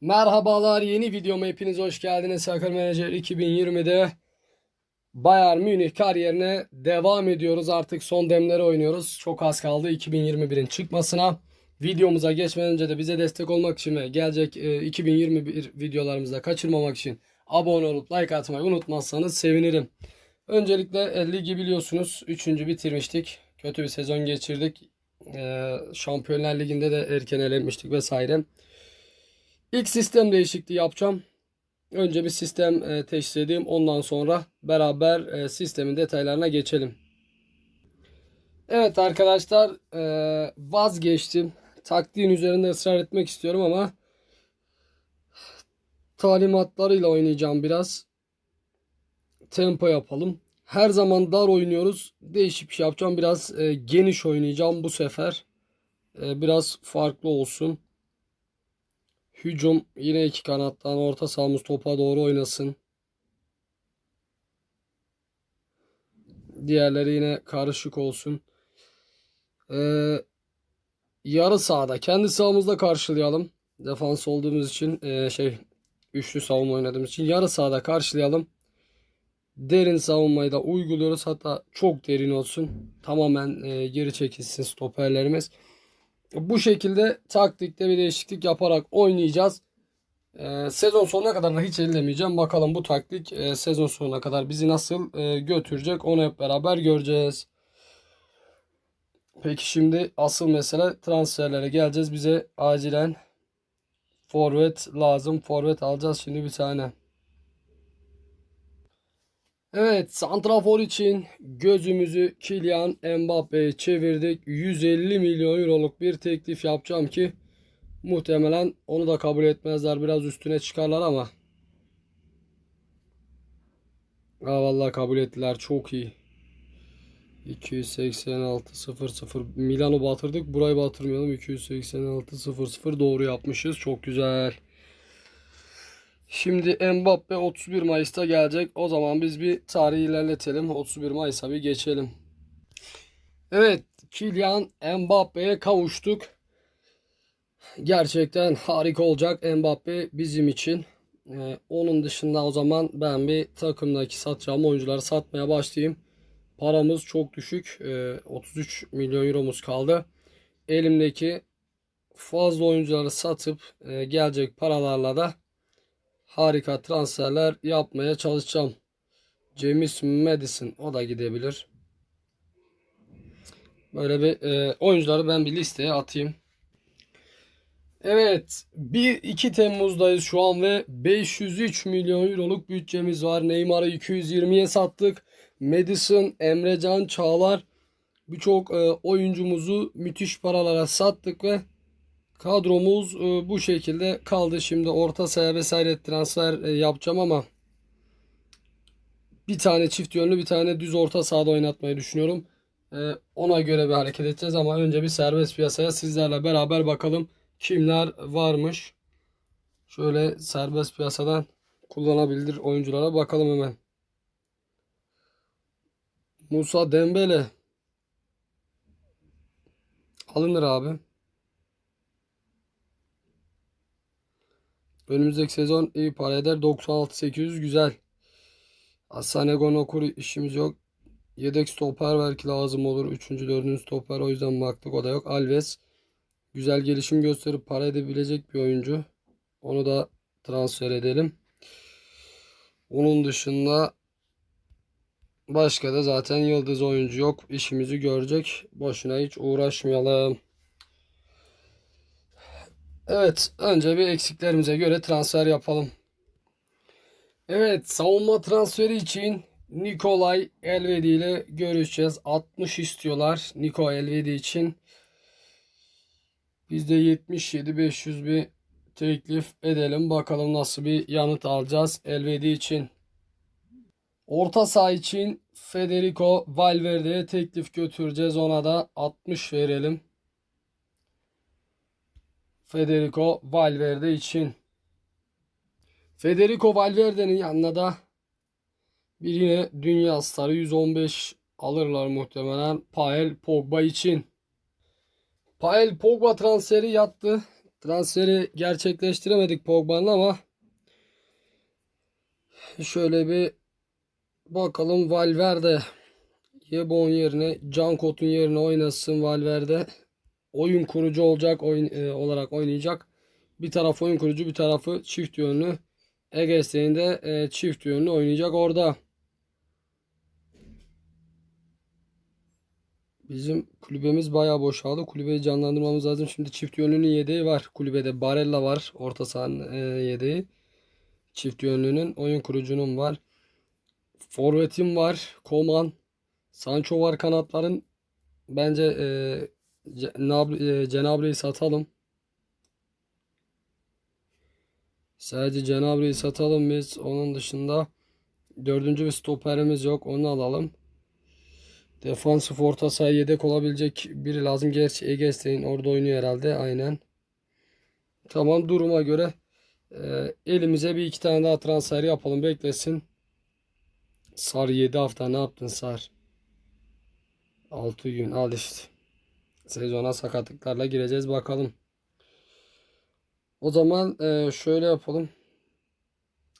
Merhabalar yeni videoma hepiniz hoş geldiniz. Soccer Manager 2020'de Bayern Münih kariyerine devam ediyoruz. Artık son demleri oynuyoruz. Çok az kaldı 2021'in çıkmasına. Videomuza geçmeden önce de bize destek olmak için ve gelecek e, 2021 videolarımızda kaçırmamak için abone olup like atmayı unutmazsanız sevinirim. Öncelikle e, ligi biliyorsunuz 3. bitirmiştik. Kötü bir sezon geçirdik. E, Şampiyonlar Ligi'nde de erken elenmiştik vesaire. İlk sistem değişikliği yapacağım. Önce bir sistem e, teşhis edeyim. Ondan sonra beraber e, sistemin detaylarına geçelim. Evet arkadaşlar e, vazgeçtim. Taktiğin üzerinde ısrar etmek istiyorum ama talimatlarıyla oynayacağım biraz. Tempo yapalım. Her zaman dar oynuyoruz. Değişik bir şey yapacağım. Biraz geniş oynayacağım bu sefer. Biraz farklı olsun. Hücum yine iki kanattan orta sahamız topa doğru oynasın. Diğerleri yine karışık olsun. Ee, yarı sahada kendi sahamızda karşılayalım. Defans olduğumuz için e, şey üçlü savunma oynadığımız için yarı sahada karşılayalım. Derin savunmayı da uyguluyoruz. Hatta çok derin olsun. Tamamen e, geri çekilsin stoperlerimiz. Bu şekilde taktikte bir değişiklik yaparak oynayacağız. Ee, sezon sonuna kadar da hiç ellemeyeceğim. Bakalım bu taktik e, sezon sonuna kadar bizi nasıl e, götürecek onu hep beraber göreceğiz. Peki şimdi asıl mesele transferlere geleceğiz. Bize acilen forvet lazım. Forvet alacağız şimdi bir tane. Evet, santrafor için gözümüzü Kylian Mbappe'ye çevirdik. 150 milyon euroluk bir teklif yapacağım ki muhtemelen onu da kabul etmezler. Biraz üstüne çıkarlar ama. Ha vallahi kabul ettiler. Çok iyi. 286 00 Milan'ı batırdık. Burayı batırmayalım. 286 00 doğru yapmışız. Çok güzel. Şimdi Mbappe 31 Mayıs'ta gelecek. O zaman biz bir tarihi ilerletelim. 31 Mayıs'a bir geçelim. Evet, Kylian Mbappe'ye kavuştuk. Gerçekten harika olacak Mbappe bizim için. Ee, onun dışında o zaman ben bir takımdaki satacağım oyuncuları satmaya başlayayım. Paramız çok düşük. Ee, 33 milyon euromuz kaldı. Elimdeki fazla oyuncuları satıp e, gelecek paralarla da harika transferler yapmaya çalışacağım. James Madison o da gidebilir. Böyle bir e, oyuncuları ben bir listeye atayım. Evet 1-2 Temmuz'dayız şu an ve 503 milyon euroluk bütçemiz var. Neymar'ı 220'ye sattık. Madison, Emrecan, Çağlar birçok e, oyuncumuzu müthiş paralara sattık ve Kadromuz e, bu şekilde kaldı. Şimdi orta sahaya vesaire transfer e, yapacağım ama bir tane çift yönlü bir tane düz orta sahada oynatmayı düşünüyorum. E, ona göre bir hareket edeceğiz ama önce bir serbest piyasaya sizlerle beraber bakalım kimler varmış. Şöyle serbest piyasadan kullanabilir oyunculara bakalım hemen. Musa Dembele alınır abi. Önümüzdeki sezon iyi para eder. 96-800 güzel. Asane Gonokur işimiz yok. Yedek stoper belki lazım olur. Üçüncü, dördüncü stoper o yüzden baktık o da yok. Alves güzel gelişim gösterip para edebilecek bir oyuncu. Onu da transfer edelim. Onun dışında başka da zaten yıldız oyuncu yok. İşimizi görecek. Boşuna hiç uğraşmayalım. Evet, önce bir eksiklerimize göre transfer yapalım. Evet, savunma transferi için Nikolay Elvedi ile görüşeceğiz. 60 istiyorlar Niko Elvedi için. Biz de 77 500 bir teklif edelim. Bakalım nasıl bir yanıt alacağız Elvedi için. Orta saha için Federico Valverde'ye teklif götüreceğiz. Ona da 60 verelim. Federico Valverde için. Federico Valverde'nin yanına da bir yine dünya starı 115 alırlar muhtemelen Pael Pogba için. Pael Pogba transferi yattı. Transferi gerçekleştiremedik Pogba'nın ama şöyle bir bakalım Valverde Yebon yerine Can Kot'un yerine oynasın Valverde. Oyun kurucu olacak oyun e, olarak oynayacak. Bir taraf oyun kurucu, bir tarafı çift yönlü. Eges'in de e, çift yönlü oynayacak orada. Bizim kulübemiz bayağı boşaldı. Kulübeyi canlandırmamız lazım. Şimdi çift yönlünün yedeği var. Kulübede Barella var. Orta sahanın e, yedeği. Çift yönlünün. Oyun kurucunun var. Forvet'im var. Koman. Sancho var kanatların. Bence e, E, Cenabre'yi satalım. Sadece Cenabre'yi satalım biz. Onun dışında dördüncü bir stoperimiz yok. Onu alalım. Defansif orta saha yedek olabilecek biri lazım. Gerçi Egestein orada oynuyor herhalde. Aynen. Tamam duruma göre e, elimize bir iki tane daha transfer yapalım. Beklesin. Sar 7 hafta ne yaptın Sar? 6 gün al işte. Sezona sakatlıklarla gireceğiz bakalım. O zaman e, şöyle yapalım.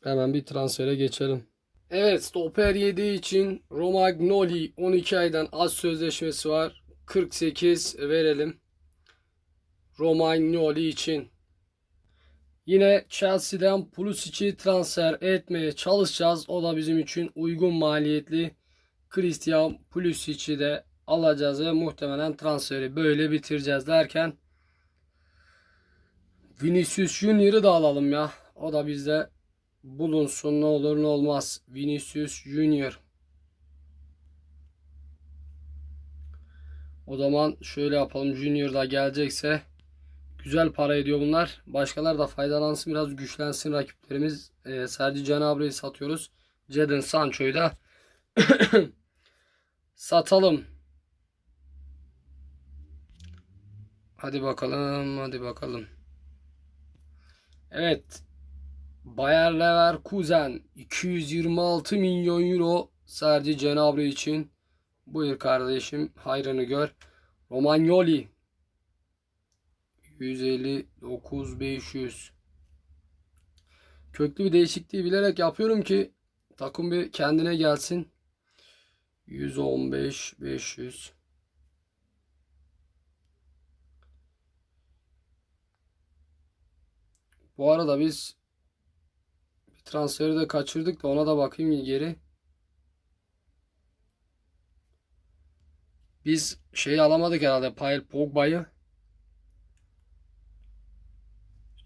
Hemen bir transfere geçelim. Evet stoper 7 için Romagnoli 12 aydan az sözleşmesi var. 48 verelim. Romagnoli için. Yine Chelsea'den Pulisic'i transfer etmeye çalışacağız. O da bizim için uygun maliyetli. Christian Pulisic'i de alacağız ve muhtemelen transferi böyle bitireceğiz derken Vinicius Junior'ı da alalım ya. O da bizde bulunsun ne olur ne olmaz. Vinicius Junior. O zaman şöyle yapalım. Junior da gelecekse güzel para ediyor bunlar. Başkalar da faydalansın biraz güçlensin rakiplerimiz. Ee, Sergi Canabre'yi satıyoruz. Jadon Sancho'yu da satalım. Hadi bakalım, hadi bakalım. Evet. Bayer Leverkusen 226 milyon euro Sergi Cenabri için. Buyur kardeşim hayrını gör. Romagnoli 159 500 Köklü bir değişikliği bilerek yapıyorum ki takım bir kendine gelsin. 115 500 Bu arada biz bir transferi de kaçırdık da ona da bakayım geri. Biz şeyi alamadık herhalde Paul Pogba'yı.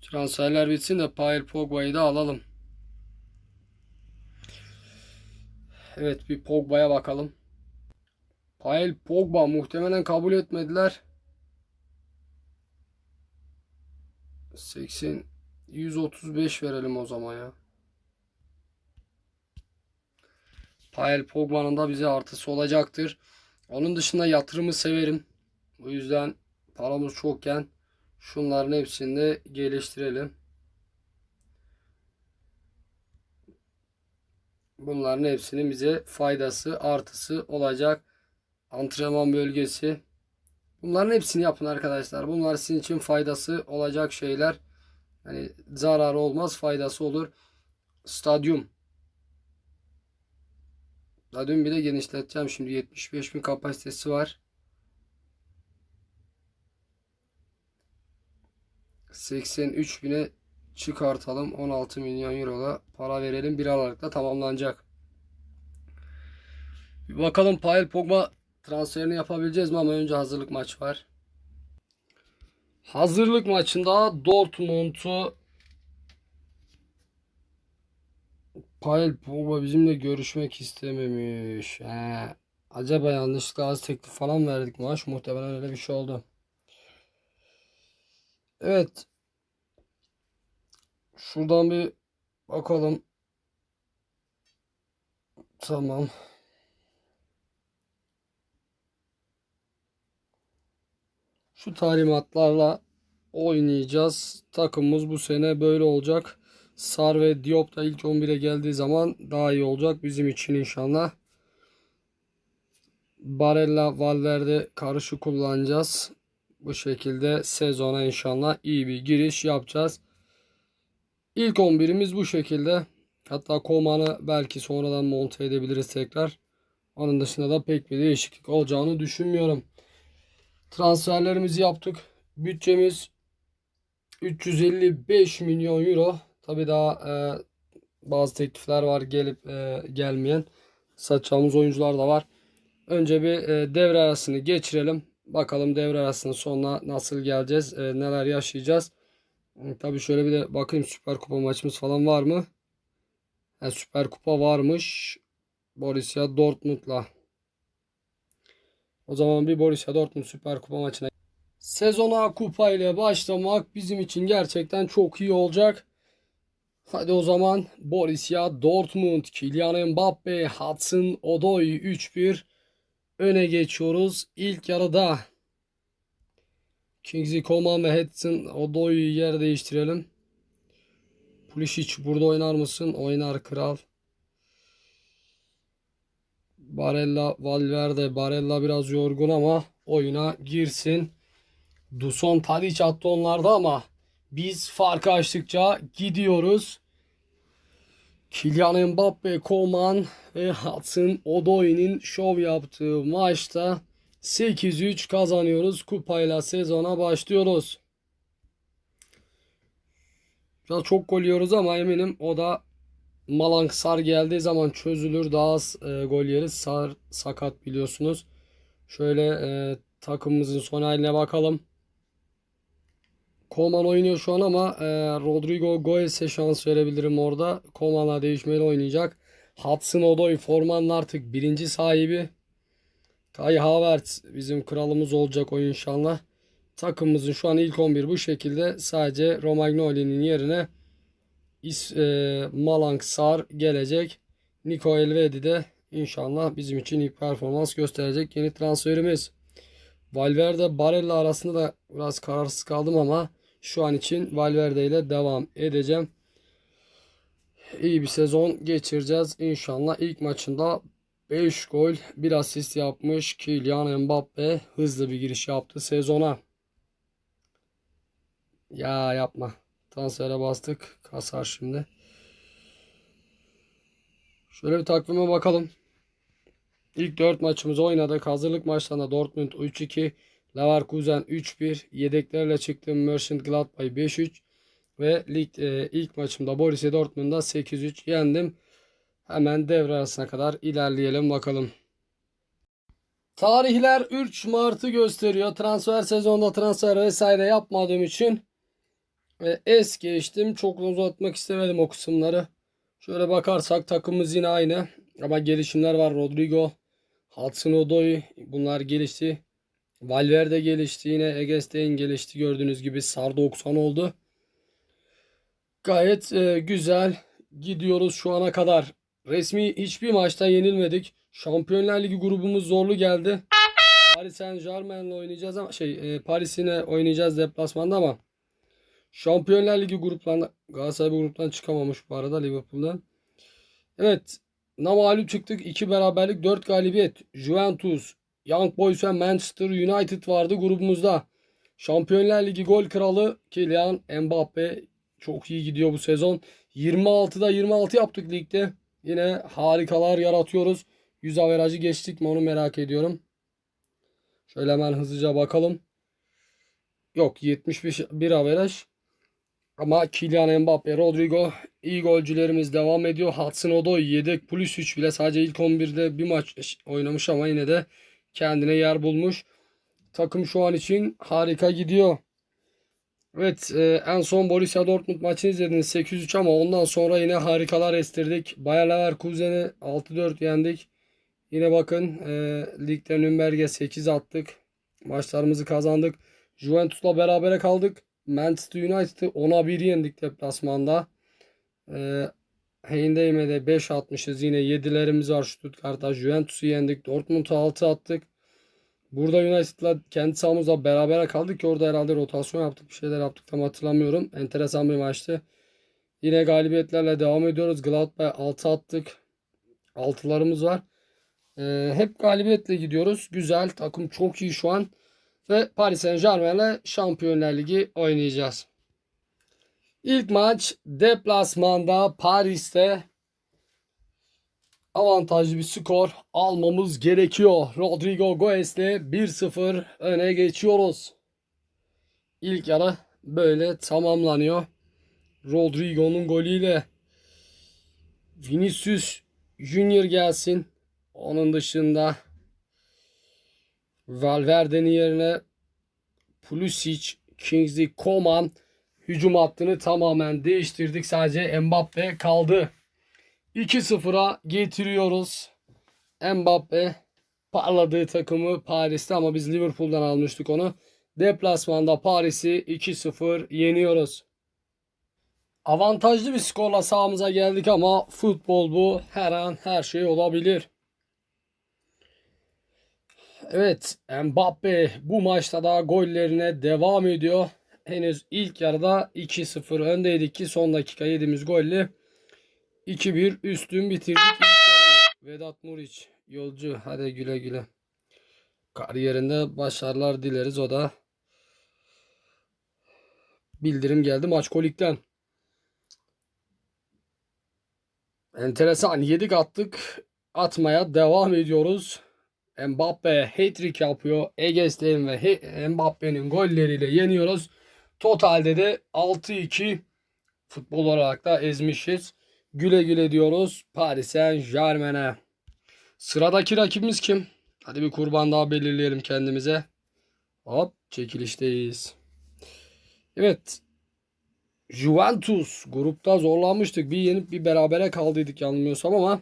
Transferler bitsin de Paul Pogba'yı da alalım. Evet bir Pogba'ya bakalım. Paul Pogba muhtemelen kabul etmediler. 80 135 verelim o zaman ya. Paul Pogba'nın da bize artısı olacaktır. Onun dışında yatırımı severim. O yüzden paramız çokken şunların hepsini de geliştirelim. Bunların hepsinin bize faydası, artısı olacak. Antrenman bölgesi. Bunların hepsini yapın arkadaşlar. Bunlar sizin için faydası olacak şeyler. Hani zararı olmaz, faydası olur. Stadyum. Stadyum bile genişleteceğim. Şimdi 75 bin kapasitesi var. 83 bine çıkartalım. 16 milyon eurola para verelim. Bir Aralık'ta tamamlanacak. Bir bakalım Paul Pogba transferini yapabileceğiz mi ama önce hazırlık maç var. Hazırlık maçında Dortmund'u Paul Pogba bizimle görüşmek istememiş. He. Acaba yanlışlıkla az teklif falan verdik maaş muhtemelen öyle bir şey oldu. Evet. Şuradan bir bakalım. Tamam. Şu talimatlarla oynayacağız. Takımımız bu sene böyle olacak. Sar ve Diop da ilk 11'e geldiği zaman daha iyi olacak bizim için inşallah. Barella, Valverde karışı kullanacağız. Bu şekilde sezona inşallah iyi bir giriş yapacağız. İlk 11'imiz bu şekilde. Hatta Koman'ı belki sonradan monte edebiliriz tekrar. Onun dışında da pek bir değişiklik olacağını düşünmüyorum. Transferlerimizi yaptık. Bütçemiz 355 milyon euro. Tabii daha e, bazı teklifler var gelip e, gelmeyen. Satacağımız oyuncular da var. Önce bir e, devre arasını geçirelim. Bakalım devre arasının sonuna nasıl geleceğiz, e, neler yaşayacağız. E, tabii şöyle bir de bakayım Süper Kupa maçımız falan var mı? Ha, Süper Kupa varmış. Borussia Dortmund'la. O zaman bir Borussia Dortmund Süper Kupa maçına sezona kupa ile başlamak bizim için gerçekten çok iyi olacak. Hadi o zaman Borussia Dortmund, Kylian Mbappe, Hudson Odoi 3-1 öne geçiyoruz. İlk yarıda Kingsley Coman ve Hudson Odoi'yi yer değiştirelim. Pulisic burada oynar mısın? Oynar kral. Barella, Valverde, Barella biraz yorgun ama oyuna girsin. Duson Tadic attı onlarda ama biz farkı açtıkça gidiyoruz. Kylian Mbappe, Coman ve Hudson Odoi'nin şov yaptığı maçta 8-3 kazanıyoruz. Kupayla sezona başlıyoruz. Biraz çok gol yiyoruz ama eminim o da Malang Sar geldiği zaman çözülür. Daha az e, gol yeriz. Sar sakat biliyorsunuz. Şöyle e, takımımızın son haline bakalım. Koman oynuyor şu an ama e, Rodrigo Goes'e şans verebilirim orada. Koman'la değişmeli oynayacak. Hudson Odoi formanın artık birinci sahibi. Kai Havertz bizim kralımız olacak oyun inşallah. Takımımızın şu an ilk 11 bu şekilde. Sadece Romagnoli'nin yerine İs, e, Malang Sar gelecek. Nico Elvedi de inşallah bizim için iyi performans gösterecek yeni transferimiz. Valverde Barella arasında da biraz kararsız kaldım ama şu an için Valverde ile devam edeceğim. İyi bir sezon geçireceğiz inşallah. İlk maçında 5 gol, 1 asist yapmış Kylian Mbappe hızlı bir giriş yaptı sezona. Ya yapma. Transfere bastık. Kasar şimdi. Şöyle bir takvime bakalım. İlk 4 maçımızı oynadık. Hazırlık maçlarında Dortmund 3-2, Leverkusen 3-1, yedeklerle çıktım Mönchengladbach 5-3 ve lig e, ilk maçımda Borussia Dortmund'da 8-3 yendim. Hemen devre arasına kadar ilerleyelim bakalım. Tarihler 3 Mart'ı gösteriyor. Transfer sezonunda transfer vesaire yapmadığım için es geçtim. Çok uzatmak istemedim o kısımları. Şöyle bakarsak takımımız yine aynı. Ama gelişimler var. Rodrigo, Hudson Odoi bunlar gelişti. Valverde gelişti. Yine Egestein gelişti. Gördüğünüz gibi Sar 90 oldu. Gayet e, güzel gidiyoruz şu ana kadar. Resmi hiçbir maçta yenilmedik. Şampiyonlar Ligi grubumuz zorlu geldi. Paris Saint Germain'le oynayacağız ama şey e, Paris'ine oynayacağız deplasmanda ama Şampiyonlar Ligi gruplarında Galatasaray bu gruptan çıkamamış bu arada Liverpool'dan. Evet. Namalip çıktık. 2 beraberlik 4 galibiyet. Juventus, Young Boys ve Manchester United vardı grubumuzda. Şampiyonlar Ligi gol kralı Kylian Mbappe çok iyi gidiyor bu sezon. 26'da 26 yaptık ligde. Yine harikalar yaratıyoruz. 100 averajı geçtik mi onu merak ediyorum. Şöyle hemen hızlıca bakalım. Yok 71 averaj. Ama Kylian Mbappe, Rodrigo iyi golcülerimiz devam ediyor. Hudson Odoi yedek plus 3 bile sadece ilk 11'de bir maç oynamış ama yine de kendine yer bulmuş. Takım şu an için harika gidiyor. Evet e, en son Borussia Dortmund maçını izlediniz 8-3 ama ondan sonra yine harikalar estirdik. Bayer Leverkusen'i 6-4 yendik. Yine bakın e, ligde Nürnberg'e 8 attık. Maçlarımızı kazandık. Juventus'la berabere kaldık. Manchester United'ı 10'a 1 yendik deplasmanda. E, Heyndeim'e 5 atmışız. Yine 7'lerimiz var Stuttgart'ta. Juventus'u yendik. Dortmund'a 6 attık. Burada United'la kendi sahamızda beraber kaldık ki orada herhalde rotasyon yaptık. Bir şeyler yaptık tam hatırlamıyorum. Enteresan bir maçtı. Yine galibiyetlerle devam ediyoruz. Gladbach 6 attık. 6'larımız var. Ee, hep galibiyetle gidiyoruz. Güzel. Takım çok iyi şu an ve Paris Saint Germain'le Şampiyonlar Ligi oynayacağız. İlk maç deplasmanda Paris'te avantajlı bir skor almamız gerekiyor. Rodrigo Goes'le 1-0 öne geçiyoruz. İlk yarı böyle tamamlanıyor. Rodrigo'nun golüyle Vinicius Junior gelsin. Onun dışında Valverde'nin yerine Pulisic, Kingsley Coman hücum hattını tamamen değiştirdik. Sadece Mbappe kaldı. 2-0'a getiriyoruz. Mbappe parladığı takımı Paris'te ama biz Liverpool'dan almıştık onu. Deplasmanda Paris'i 2-0 yeniyoruz. Avantajlı bir skorla sahamıza geldik ama futbol bu. Her an her şey olabilir. Evet Mbappe bu maçta da gollerine devam ediyor. Henüz ilk yarıda 2-0 öndeydik ki son dakika yediğimiz golle 2-1 üstün bitirdik. Vedat Muriç yolcu hadi güle güle. Kariyerinde başarılar dileriz o da. Bildirim geldi maç kolikten. Enteresan yedik attık. Atmaya devam ediyoruz. Mbappe hat-trick yapıyor. Eges'ten ve Mbappe'nin golleriyle yeniyoruz. Totalde de 6-2 futbol olarak da ezmişiz. Güle güle diyoruz Paris Saint Germain'e. Sıradaki rakibimiz kim? Hadi bir kurban daha belirleyelim kendimize. Hop çekilişteyiz. Evet. Juventus grupta zorlanmıştık. Bir yenip bir berabere kaldıydık yanılmıyorsam ama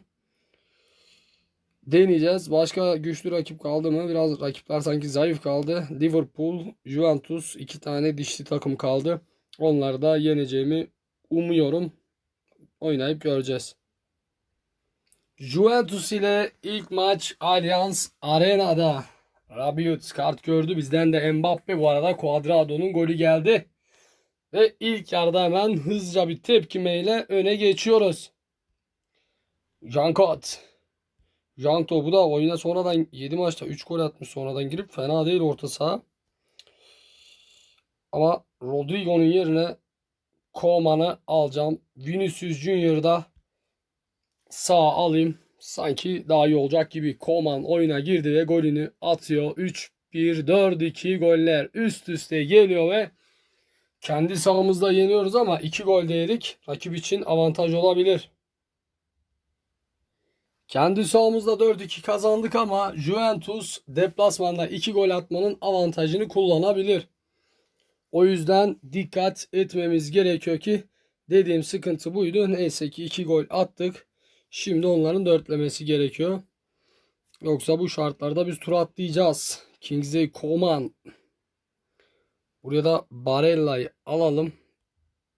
deneyeceğiz. Başka güçlü rakip kaldı mı? Biraz rakipler sanki zayıf kaldı. Liverpool, Juventus iki tane dişli takım kaldı. Onları da yeneceğimi umuyorum. Oynayıp göreceğiz. Juventus ile ilk maç Allianz Arena'da. Rabiot kart gördü. Bizden de Mbappe bu arada Cuadrado'nun golü geldi. Ve ilk yarıda hemen hızlıca bir tepkimeyle öne geçiyoruz. Jankot Jean Topu da oyuna sonradan 7 maçta 3 gol atmış sonradan girip fena değil orta saha. Ama Rodrigo'nun yerine Koman'ı alacağım. Vinicius Junior'ı da sağ alayım. Sanki daha iyi olacak gibi. Koman oyuna girdi ve golünü atıyor. 3-1-4-2 goller üst üste geliyor ve kendi sahamızda yeniyoruz ama 2 gol de yedik. Rakip için avantaj olabilir. Kendi sahamızda 4-2 kazandık ama Juventus deplasmanda 2 gol atmanın avantajını kullanabilir. O yüzden dikkat etmemiz gerekiyor ki dediğim sıkıntı buydu. Neyse ki 2 gol attık. Şimdi onların dörtlemesi gerekiyor. Yoksa bu şartlarda biz tur atlayacağız. Kingsley Coman. Buraya da Barella'yı alalım.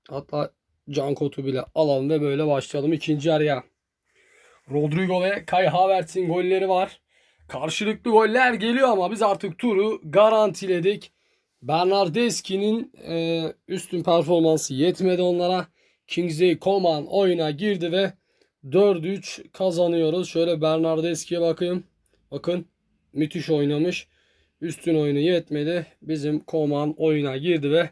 Hatta Cankot'u bile alalım ve böyle başlayalım ikinci araya. Rodrigo ve Kai Havertz'in golleri var. Karşılıklı goller geliyor ama biz artık turu garantiledik. Bernardeski'nin e, üstün performansı yetmedi onlara. Kingsley Coman oyuna girdi ve 4-3 kazanıyoruz. Şöyle Bernardeski'ye bakayım. Bakın müthiş oynamış. Üstün oyunu yetmedi. Bizim Koman oyuna girdi ve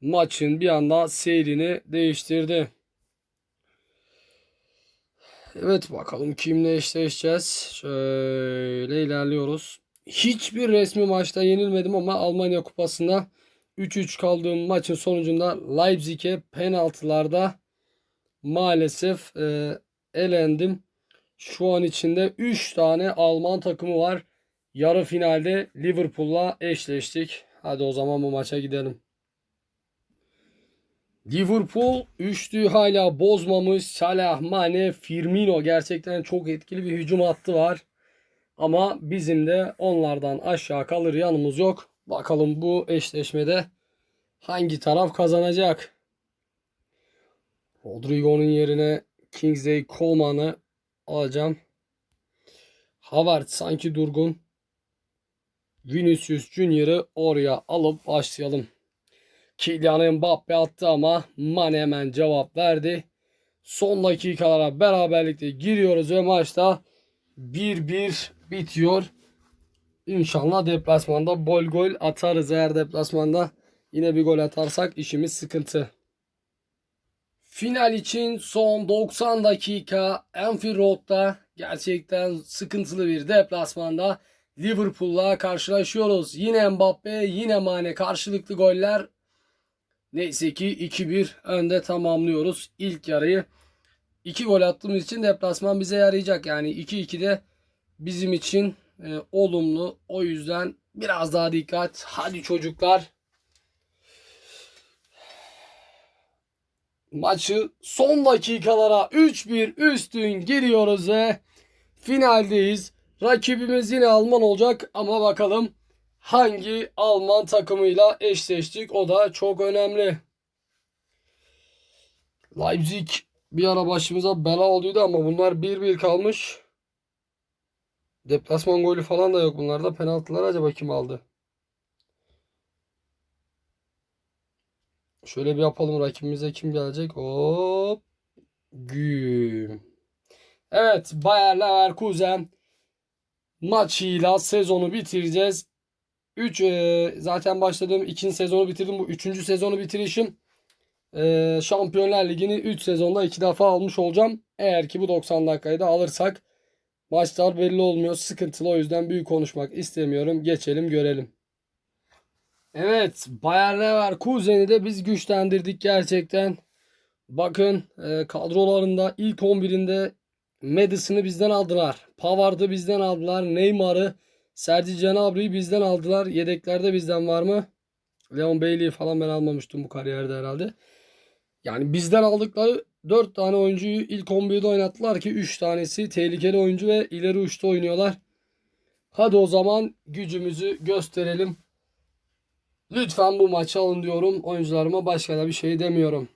maçın bir anda seyrini değiştirdi. Evet bakalım kimle eşleşeceğiz. Şöyle ilerliyoruz. Hiçbir resmi maçta yenilmedim ama Almanya Kupası'nda 3-3 kaldığım maçın sonucunda Leipzig'e penaltılarda maalesef e, elendim. Şu an içinde 3 tane Alman takımı var. Yarı finalde Liverpool'la eşleştik. Hadi o zaman bu maça gidelim. Liverpool üçlüyü hala bozmamış. Salah, Mane, Firmino gerçekten çok etkili bir hücum hattı var. Ama bizim de onlardan aşağı kalır yanımız yok. Bakalım bu eşleşmede hangi taraf kazanacak? Rodrigo'nun yerine Kingsley Coleman'ı alacağım. Havard sanki durgun. Vinicius Junior'ı oraya alıp başlayalım. Kylian Mbappe attı ama Mane hemen cevap verdi. Son dakikalara beraberlikte giriyoruz ve maçta 1-1 bitiyor. İnşallah deplasmanda bol gol atarız. Eğer deplasmanda yine bir gol atarsak işimiz sıkıntı. Final için son 90 dakika Anfield Road'da gerçekten sıkıntılı bir deplasmanda Liverpool'la karşılaşıyoruz. Yine Mbappe, yine Mane karşılıklı goller Neyse ki 2-1 önde tamamlıyoruz ilk yarıyı. 2 gol attığımız için deplasman bize yarayacak. Yani 2-2 de bizim için e, olumlu. O yüzden biraz daha dikkat. Hadi çocuklar. Maçı son dakikalara 3-1 üstün giriyoruz ve finaldeyiz. Rakibimiz yine Alman olacak ama bakalım hangi Alman takımıyla eşleştik o da çok önemli. Leipzig bir ara başımıza bela olduydu ama bunlar 1-1 kalmış. Deplasman golü falan da yok bunlarda. Penaltılar acaba kim aldı? Şöyle bir yapalım. Rakibimize kim gelecek? Hop. Güm. Evet. Bayer Leverkusen maçıyla sezonu bitireceğiz. 3 zaten başladığım ikinci sezonu bitirdim. Bu üçüncü sezonu bitirişim. E, Şampiyonlar Ligi'ni 3 sezonda 2 defa almış olacağım. Eğer ki bu 90 dakikayı da alırsak maçlar belli olmuyor. Sıkıntılı o yüzden büyük konuşmak istemiyorum. Geçelim görelim. Evet Bayer Leverkusen'i de biz güçlendirdik gerçekten. Bakın e, kadrolarında ilk 11'inde Madison'ı bizden aldılar. Pavard'ı bizden aldılar. Neymar'ı, Sergi Gnabry'i bizden aldılar. Yedeklerde bizden var mı? Leon Bailey'i falan ben almamıştım bu kariyerde herhalde. Yani bizden aldıkları 4 tane oyuncuyu ilk 11'de oynattılar ki 3 tanesi tehlikeli oyuncu ve ileri uçta oynuyorlar. Hadi o zaman gücümüzü gösterelim. Lütfen bu maçı alın diyorum. Oyuncularıma başka da bir şey demiyorum.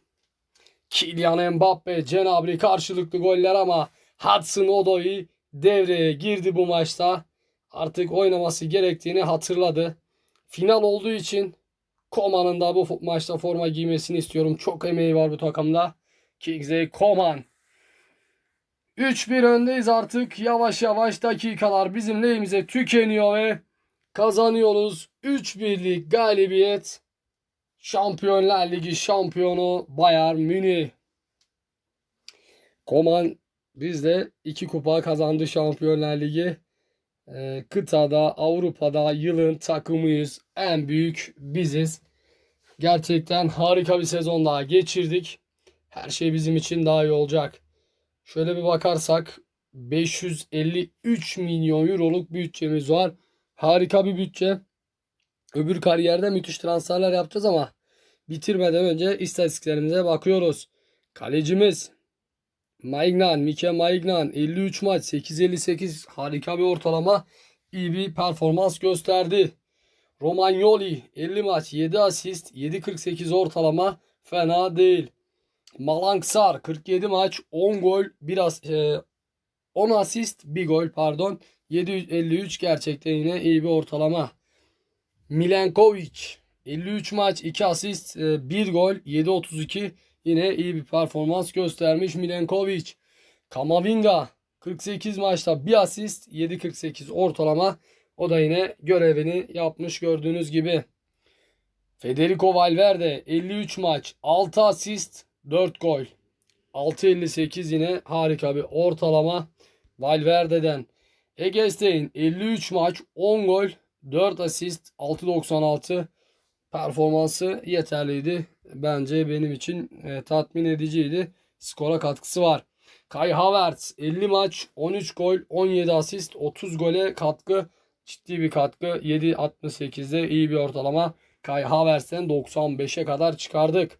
Kylian Mbappe, Cenabri karşılıklı goller ama Hudson Odoi devreye girdi bu maçta. Artık oynaması gerektiğini hatırladı. Final olduğu için Koman'ın da bu maçta forma giymesini istiyorum. Çok emeği var bu takımda. Kingsley Koman. 3-1 öndeyiz artık. Yavaş yavaş dakikalar bizim lehimize tükeniyor ve kazanıyoruz. 3-1'lik galibiyet. Şampiyonlar Ligi şampiyonu Bayern Münih. Koman bizde iki kupa kazandı Şampiyonlar Ligi. Ee, kıtada, Avrupa'da yılın takımıyız. En büyük biziz. Gerçekten harika bir sezon daha geçirdik. Her şey bizim için daha iyi olacak. Şöyle bir bakarsak 553 milyon euroluk bütçemiz var. Harika bir bütçe. Öbür kariyerde müthiş transferler yapacağız ama bitirmeden önce istatistiklerimize bakıyoruz. Kalecimiz Maignan, Mike Maignan 53 maç 8.58 harika bir ortalama iyi bir performans gösterdi. Romagnoli 50 maç 7 asist 7.48 ortalama fena değil. Malanksar 47 maç 10 gol 1 as e, 10 asist 1 gol pardon 753 gerçekten yine iyi bir ortalama. Milenkovic 53 maç 2 asist 1 gol 7.32 yine iyi bir performans göstermiş Milenkovic. Kamavinga 48 maçta 1 asist 7.48 ortalama o da yine görevini yapmış gördüğünüz gibi. Federico Valverde 53 maç 6 asist 4 gol. 6.58 yine harika bir ortalama Valverde'den. Egestein 53 maç 10 gol 4 asist 6.96 performansı yeterliydi. Bence benim için e, tatmin ediciydi. Skora katkısı var. Kai Havertz 50 maç 13 gol 17 asist 30 gole katkı ciddi bir katkı 7.68'de iyi bir ortalama. Kai Havertz'ten 95'e kadar çıkardık.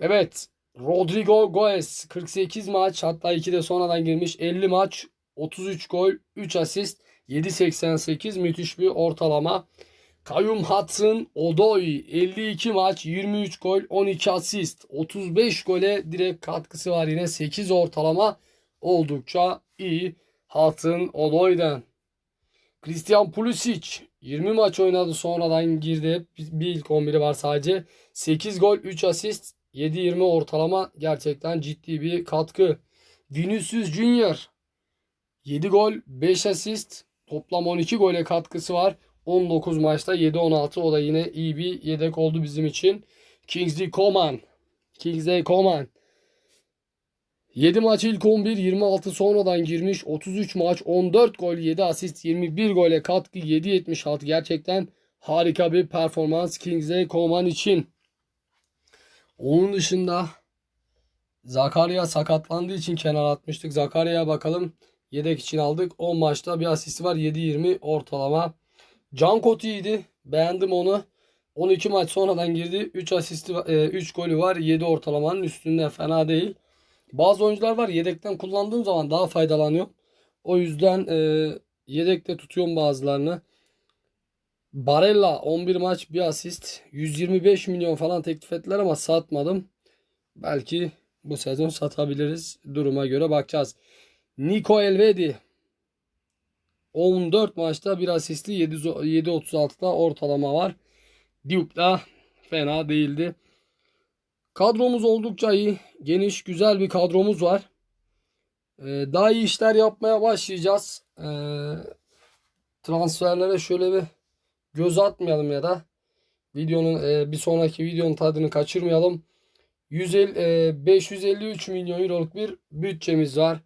Evet Rodrigo Goes 48 maç hatta 2 de sonradan girmiş 50 maç 33 gol 3 asist 7.88 müthiş bir ortalama. Kayum Hudson Odoi 52 maç 23 gol 12 asist 35 gole direkt katkısı var yine 8 ortalama oldukça iyi Hudson Odoi'den. Christian Pulisic 20 maç oynadı sonradan girdi. Bir ilk 11'i var sadece. 8 gol 3 asist 7-20 ortalama gerçekten ciddi bir katkı. Vinicius Junior 7 gol 5 asist Toplam 12 gole katkısı var. 19 maçta 7-16 o da yine iyi bir yedek oldu bizim için. Kingsley Coman. Kingsley Coman. 7 maç ilk 11, 26 sonradan girmiş. 33 maç, 14 gol, 7 asist, 21 gole katkı, 7.76. Gerçekten harika bir performans Kingsley Coman için. Onun dışında Zakaria sakatlandığı için kenar atmıştık. Zakaria'ya bakalım. Yedek için aldık. 10 maçta bir asisti var. 7-20 ortalama. Can Koti'ydi. Beğendim onu. 12 maç sonradan girdi. 3 asisti, 3 golü var. 7 ortalamanın üstünde fena değil. Bazı oyuncular var yedekten kullandığım zaman daha faydalanıyor. O yüzden e, yedekte tutuyorum bazılarını. Barella 11 maç bir asist. 125 milyon falan teklif ettiler ama satmadım. Belki bu sezon satabiliriz. Duruma göre bakacağız. Nico Elvedi 14 maçta bir asisti 7.36'da ortalama var. Duke da fena değildi. Kadromuz oldukça iyi. Geniş, güzel bir kadromuz var. Ee, daha iyi işler yapmaya başlayacağız. Ee, transferlere şöyle bir göz atmayalım ya da videonun e, bir sonraki videonun tadını kaçırmayalım. 150, e, 553 milyon euroluk bir bütçemiz var.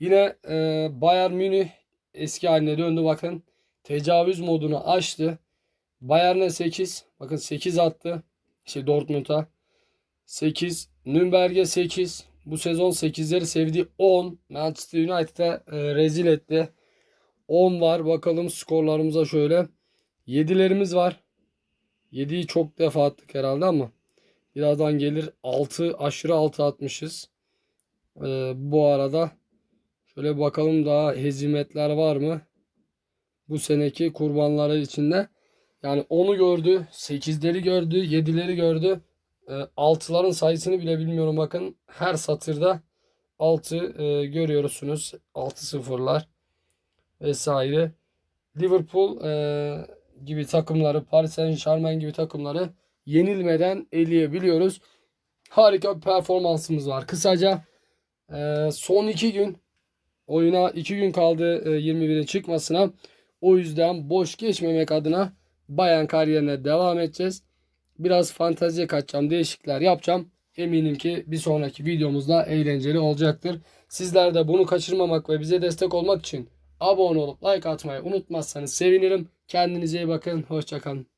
Yine e, Bayern Münih eski haline döndü bakın. Tecavüz modunu açtı. Bayern'e 8. Bakın 8 attı. Şey Dortmund'a. 8. Nürnberg'e 8. Bu sezon 8'leri sevdi. 10. Manchester United'a e, rezil etti. 10 var. Bakalım skorlarımıza şöyle. 7'lerimiz var. 7'yi çok defa attık herhalde ama birazdan gelir. 6 aşırı 6 atmışız. E, bu arada şöyle bakalım daha hezimetler var mı? Bu seneki kurbanları içinde. Yani 10'u gördü, 8'leri gördü, 7'leri gördü. E, altıların sayısını bile bilmiyorum bakın. Her satırda 6 e, görüyorsunuz. 6 sıfırlar vesaire. Liverpool e, gibi takımları, Paris Saint Germain gibi takımları yenilmeden eleyebiliyoruz. Harika bir performansımız var. Kısaca e, son 2 gün oyuna 2 gün kaldı e, 21'in çıkmasına. O yüzden boş geçmemek adına bayan kariyerine devam edeceğiz. Biraz fanteziye kaçacağım, değişiklikler yapacağım. Eminim ki bir sonraki videomuzda eğlenceli olacaktır. Sizler de bunu kaçırmamak ve bize destek olmak için abone olup like atmayı unutmazsanız sevinirim. Kendinize iyi bakın. Hoşçakalın.